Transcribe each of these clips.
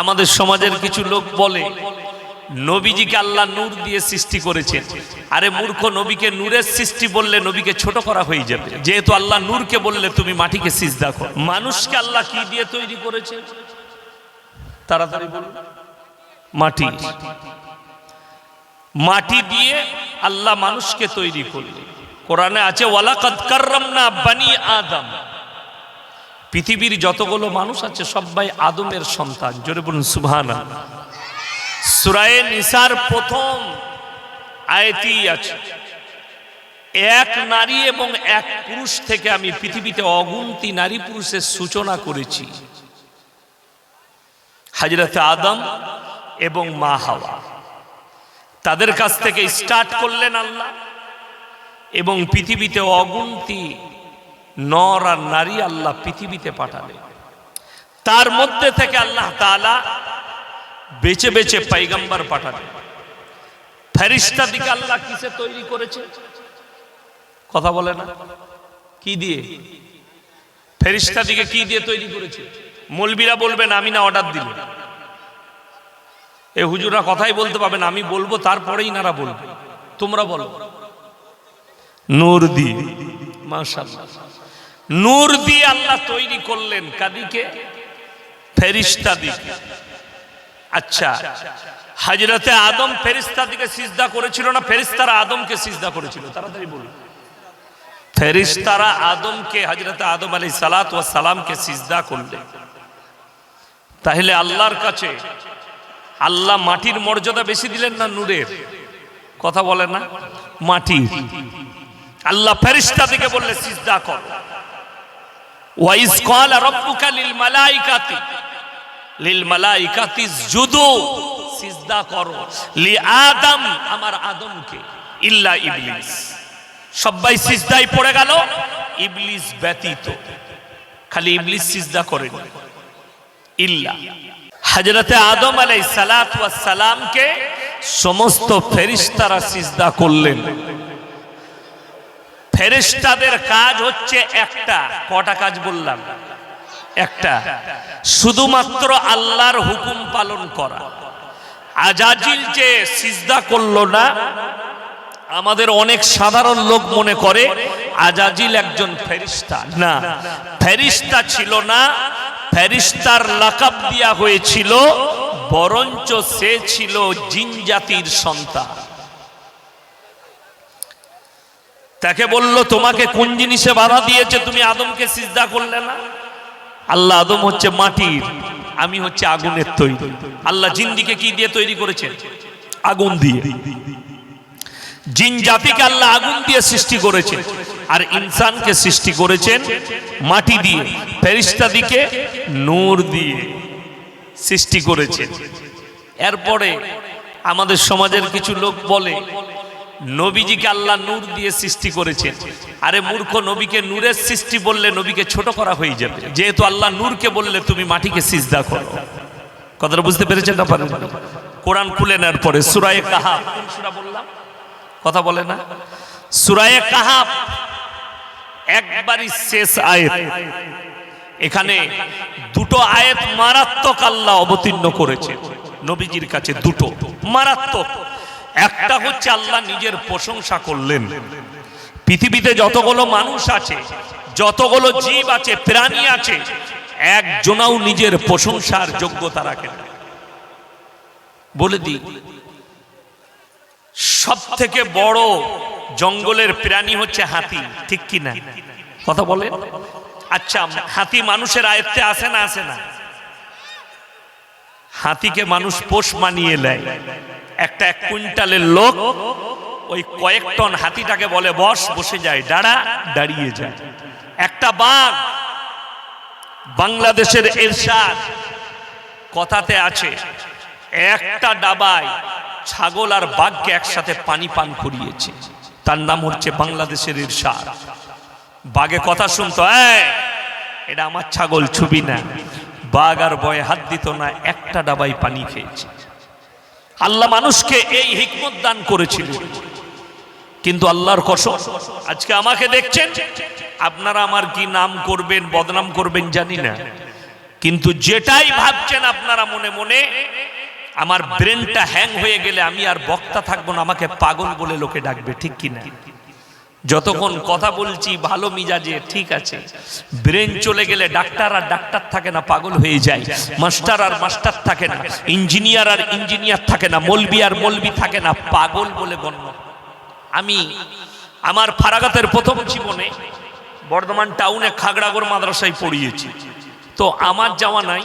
আমাদের সমাজের কিছু লোক বলে, নবীজিকে আল্লাহ নূর দিয়ে সৃষ্টি করেছেন। আরে মূর্খ, নবীকে নূরের সৃষ্টি বললে নবীকে ছোট করা হয়ে যাবে। যেহেতু আল্লাহ নূরকে বললে তুমি মাটিকে সিজদা করো। মানুষকে আল্লাহ কি দিয়ে তৈরি করেছে? তাড়াতাড়ি বলুন। মাটি। মাটি দিয়ে আল্লাহ মানুষকে তৈরি করলেন। কোরআনে আছে, ওয়ালাকাদ কাররামনা বানি আদম। পৃথিবীর যতগুলো মানুষ আছে, সবাই আদমের সন্তান। জোরে বলুন সুবহানা সুরায়ে নিসার প্রথম আয়তি আছে, এক নারী এবং এক পুরুষ থেকে আমি পৃথিবীতে অগুন্তি নারী পুরুষের সূচনা করেছি। হাজরতে আদম এবং মা হাওয়া। তাদের কাছ থেকে স্টার্ট করলেন আল্লাহ এবং পৃথিবীতে অগুন্তি নর আর নারী আল্লাহ পৃথিবীতে পাঠালেন তার মধ্যে থেকে আল্লাহ তালা বেছে বেছে পাইগাম্বার পাঠালেন ফেরিস্তা দিকে আল্লাহ কিসে তৈরি করেছে? কথা বলে না। কি দিয়ে? ফেরিস্তা দিকে কি দিয়ে তৈরি করেছে? মলবিরা বলবেন, আমি না অর্ডার দিল। এ হুজুরা কথাই বলতে পাবেন আমি বলব, তারপরেই নারা বলবে। তোমরা বলো। নূর দিয়ে নূর দিয়ে আল্লাহ তৈরি করলেন কাদিকে? ফেরিস্তা দিকে। আচ্ছা হাজরতে আদম ফেরিস্তা দিকে সিজদা করেছিল না ফেরিস্তারা আদমকে সিজদা করেছিল? তাড়াতাড়ি বলুন। ফেরিস্তারা আদমকে, হজরতে আদম আলী সালাত ও সালামকে সিজদা করলেন। তাহলে আল্লাহর কাছে আল্লাহ মাটির মর্যাদা বেশি দিলেন না নূরের? কথা বলে না? মাটি আল্লাহ ফেরিস্তা থেকে বললে, সিজদা কর। ওয়াইজ ক্বালা রাব্বুকা লিল মালাইকাতি। লিল মালাইকাতি জুদু সিজদা করো। লি আদম, আমার আদমকে। ইল্লা ইবলিস। সবাই সিজদায় পড়ে গেল, ইবলিস ব্যতীত। খালি ইবলিস সিজদা করেন ইল্লা। হজরতে আদম আলাই সালাত সালামকে সমস্ত ফেরিস্তারা সিজদা করলেন। ফেরিস্তাদের কাজ হচ্ছে একটা, কটা কাজ বললাম? একটা, শুধুমাত্র আল্লাহর হুকুম পালন করা। আজাজিল যে সিজদা করল না, আমাদের অনেক সাধারণ লোক মনে করে আজাজিল একজন ফেরিস্তা না ফেরিস্তা ছিল না ফেরিস্তার লাকাব দিয়া হয়েছিল, বরঞ্চ সে ছিল জিন জাতির সন্তান। তাকে বলল, তোমাকে কোন জিনিসে বাধা দিয়েছে? তুমি আদমকে সিজদা করলে না? আল্লাহ আদম হচ্ছে মাটির, আমি হচ্ছে আগুনের তৈরি। আল্লাহ জিন্দিকে কি দিয়ে তৈরি করেছেন আগুন দিয়ে। জিন জাতিকে আল্লাহ আগুন দিয়ে সৃষ্টি করেছেন আর ইনসানকে সৃষ্টি করেছেন মাটি দিয়ে ফেরিস্তা দিকে নূর দিয়ে সৃষ্টি করেছেন এরপরে আমাদের সমাজের কিছু লোক বলে নবীজিকে আল্লাহ নূর দিয়ে সৃষ্টি করেছেন। আরে মূর্খ নবীকে নূরের সৃষ্টি বললে নবীকে ছোট করা হয়ে যাবে। যেহেতু আল্লাহ নূরকে বললে তুমি মাটিকে সিজদা করো। কথাটা বুঝতে পেরেছেন না পারেন? কোরআন খুলে নেওয়ার পরে সুরায়ে কাহা কোন সূরা বললাম? কথা বলে না? সুরায়ে কাহাব একবারই শেষ আয়াত। এখানে দুটো আয়েত মারাত্মক আল্লাহ অবতীর্ণ করেছে। নবীজির কাছে দুটো। মারাত্মক। একটা হচ্ছে আল্লাহ নিজের প্রশংসা করলেন। পৃথিবীতে যতগুলো মানুষ আছে, যতগুলো জীব আছে, প্রাণী আছে, একজনাও নিজের প্রশংসার যোগ্যতা রাখে বলে দিই সব থেকে বড় জঙ্গলের প্রাণী হচ্ছে হাতি, ঠিক কি না? কথা বলে? আচ্ছা হাতি মানুষের আয়ত্তে আসে না আসে না। হাতিকে মানুষ পোষ মানিয়ে নেয়। একটা এক কুইন্টালের লোক ওই কয়েক টন হাতিটাকে বলে বস বসে যায় দাঁড়া দাঁড়িয়ে যায় একটা বাঘ বাংলাদেশের এরশাদ কথাতে আছে একটা ডাবায় ছাগল আর বাঘকে একসাথে পানি পান করিয়েছে। তার নাম হচ্ছে বাংলাদেশের ইরশাদ বাঘে কথা শুনতো "এই, এটা আমার ছাগল ছবি না। বাঘ আর বয়ে হাত দিত না একটা ডাবাই পানি খেয়েছে। আল্লাহ মানুষকে এই হিকমত দান করেছিল। কিন্তু আল্লাহর কসম, আজকে আমাকে দেখছেন, আপনারা আমার কি নাম করবেন, বদনাম করবেন জানি না। কিন্তু যেটাই ভাবছেন আপনারা মনে মনে, আমার ব্রেনটা হ্যাং হয়ে গেলে আমি আর বক্তা থাকব না, আমাকে পাগল বলে লোকে ডাকবে, ঠিক কিনা? যতক্ষণ কথা বলছি, ভালো মিজাজে, ঠিক আছে। ব্রেন চলে গেলে ডাক্তার আর ডাক্তার থাকে না, পাগল হয়ে যায়। মাস্টার আর মাস্টার থাকে না ইঞ্জিনিয়ার আর ইঞ্জিনিয়ার থাকে না, মলবি আর মলবি থাকে না, পাগল বলে গণ্য। আমি আমার ফারাগাতের প্রথম জীবনে বর্ধমান টাউনে খাগড়াগড় মাদ্রাসায় পড়িয়েছি। তো আমার যাওয়া নাই,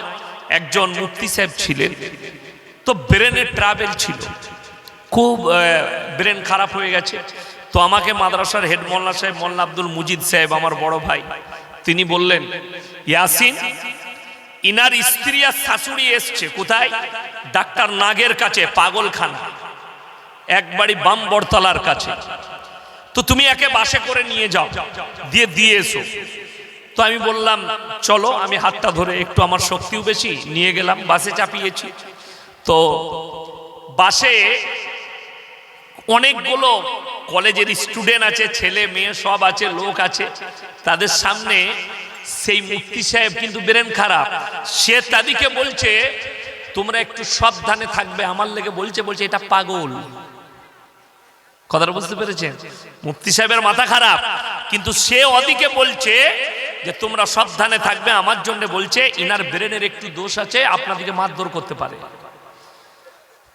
একজন মুফতি সাহেব ছিলেন। তো ব্রেনের ট্রাভেল ছিল। খুব ব্রেন খারাপ হয়ে গেছে। তো আমাকে মাদ্রাসার হেড মোল্লা সাহেব মোল্লা আব্দুল মুজিদ সাহেব, আমার বড় ভাই, তিনি বললেন, ইয়াসিন, ইনার স্ত্রী আর শাশুড়ি এসছে, কোথায়? ডাক্তার নাগের কাছে, পাগলখানা, একবারই বাম বরতলার কাছে। তো তুমি একে বাসে করে নিয়ে যাও, দিয়ে দিয়ে এসো। তো আমি বললাম, চলো, আমি হাতটা ধরে একটু আমার শক্তিও বেশি, নিয়ে গেলাম, বাসে চাপিয়েছি। তো বাসে অনেকগুলো কলেজের স্টুডেন্ট আছে, ছেলে, মেয়ে, সব আছে, লোক আছে। তাদের সামনে সেই মুক্তি সাহেব কিন্তু বেরেন খারাপ। সে তাদেরকে বলছে, তোমরা একটু সাবধানে থাকবে। আমার লেগে বলছে বলছে, এটা পাগল। কথাটা বুঝতে পেরেছেন মুফতি সাহেবের মাথা খারাপ। কিন্তু সে অদিকে বলছে যে, তোমরা সাবধানে থাকবে। আমার জন্য বলছে, ইনার ব্রেনের একটু দোষ আছে, আপনাদেরকে মারধর করতে পারে।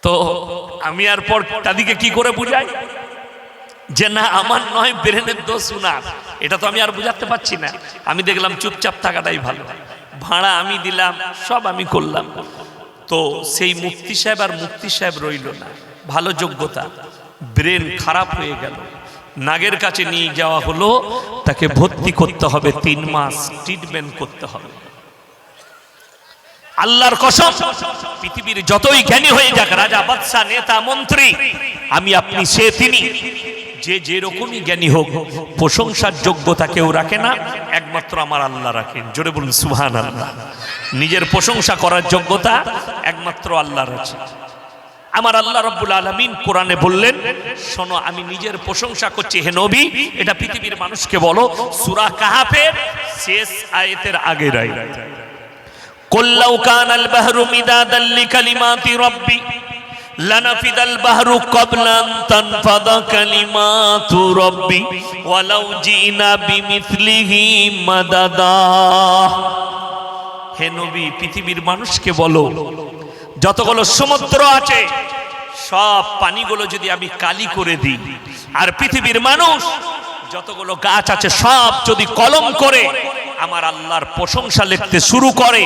তো আমি আর পর তাদেরকে কি করে বুঝাই? যে না, আমার নয়, ব্রেনের দোষ না এটা তো আমি আর বুঝাতে পারছি না। আমি দেখলাম চুপচাপ থাকাটাই ভালো। ভাড়া আমি দিলাম, সব আমি করলাম। তো সেই মুফতি সাহেব আর মুফতি সাহেব রইল না। ভালো যোগ্যতা। ব্রেন খারাপ হয়ে গেল। নাগের কাছে নিয়ে যাওয়া হলো। তাকে ভর্তি করতে হবে, তিন মাস ট্রিটমেন্ট করতে হবে। আল্লাহর কসম, পৃথিবীর যতই জ্ঞানী হয়ে যাক, রাজা, বাদশাহ, নেতা, মন্ত্রী, আমি আপনি সে তিনি। যে যেরকমই জ্ঞানী হোক প্রশংসার যোগ্যতা কেউ রাখে না একমাত্র আমার আল্লাহ রাখেন জোরে বলুন সুহান আল্লাহ নিজের প্রশংসা করার যোগ্যতা একমাত্র আল্লাহর আছে আমার আল্লাহ রব্বুল আলমিন কোরআনে বললেন শোনো আমি নিজের প্রশংসা করছি হে নবী এটা পৃথিবীর মানুষকে বলো সুরা কাহাফের শেষ আয়েতের আগের আয় قل لو كان البحر مدادا لكلمات ربي লানাফিদাল বাহরু কবলান তানফাদা কালিমাতু রব্বি, ওয়ালাউ জিনা বিমিসলিহি মাদাদা। হে নবী, পৃথিবীর মানুষকে বলো, যতগুলো সমুদ্র আছে, সব পানিগুলো যদি আমি কালি করে দিই, আর পৃথিবীর মানুষ যতগুলো গাছ আছে, সব যদি কলম করে আমার আল্লাহর প্রশংসা লিখতে শুরু করে,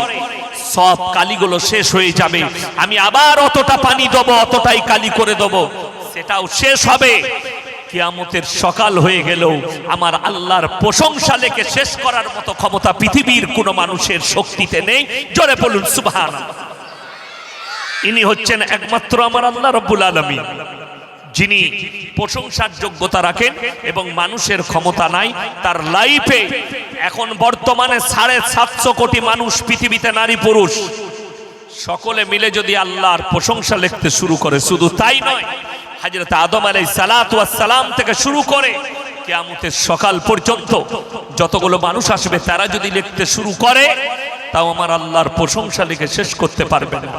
সব কালিগুলো শেষ হয়ে যাবে। আমি আবার অতটা পানি দেবো, অতটাই কালি করে দেবো। সেটাও শেষ হবে। কিয়ামতের সকাল হয়ে গেলেও আমার আল্লাহর প্রশংসা লেখে শেষ করার মতো ক্ষমতা পৃথিবীর কোনো মানুষের শক্তিতে নেই। জোরে বলুন সুবহান ইনি হচ্ছেন একমাত্র আমার আল্লাহ রব্বুল আলমী যিনি প্রশংসার যোগ্যতা রাখেন এবং মানুষের ক্ষমতা নাই, তার লাইফে এখন বর্তমানে সাড়ে সাতশো কোটি মানুষ পৃথিবীতে নারী পুরুষ। সকলে মিলে যদি আল্লাহর প্রশংসা লিখতে শুরু করে, শুধু তাই নয়, হাজরত আদম আলাই সালাম থেকে শুরু করে কেয়ামতের সকাল পর্যন্ত যতগুলো মানুষ আসবে, তারা যদি লিখতে শুরু করে, তাও আমার আল্লাহর প্রশংসা লিখে শেষ করতে পারবে না।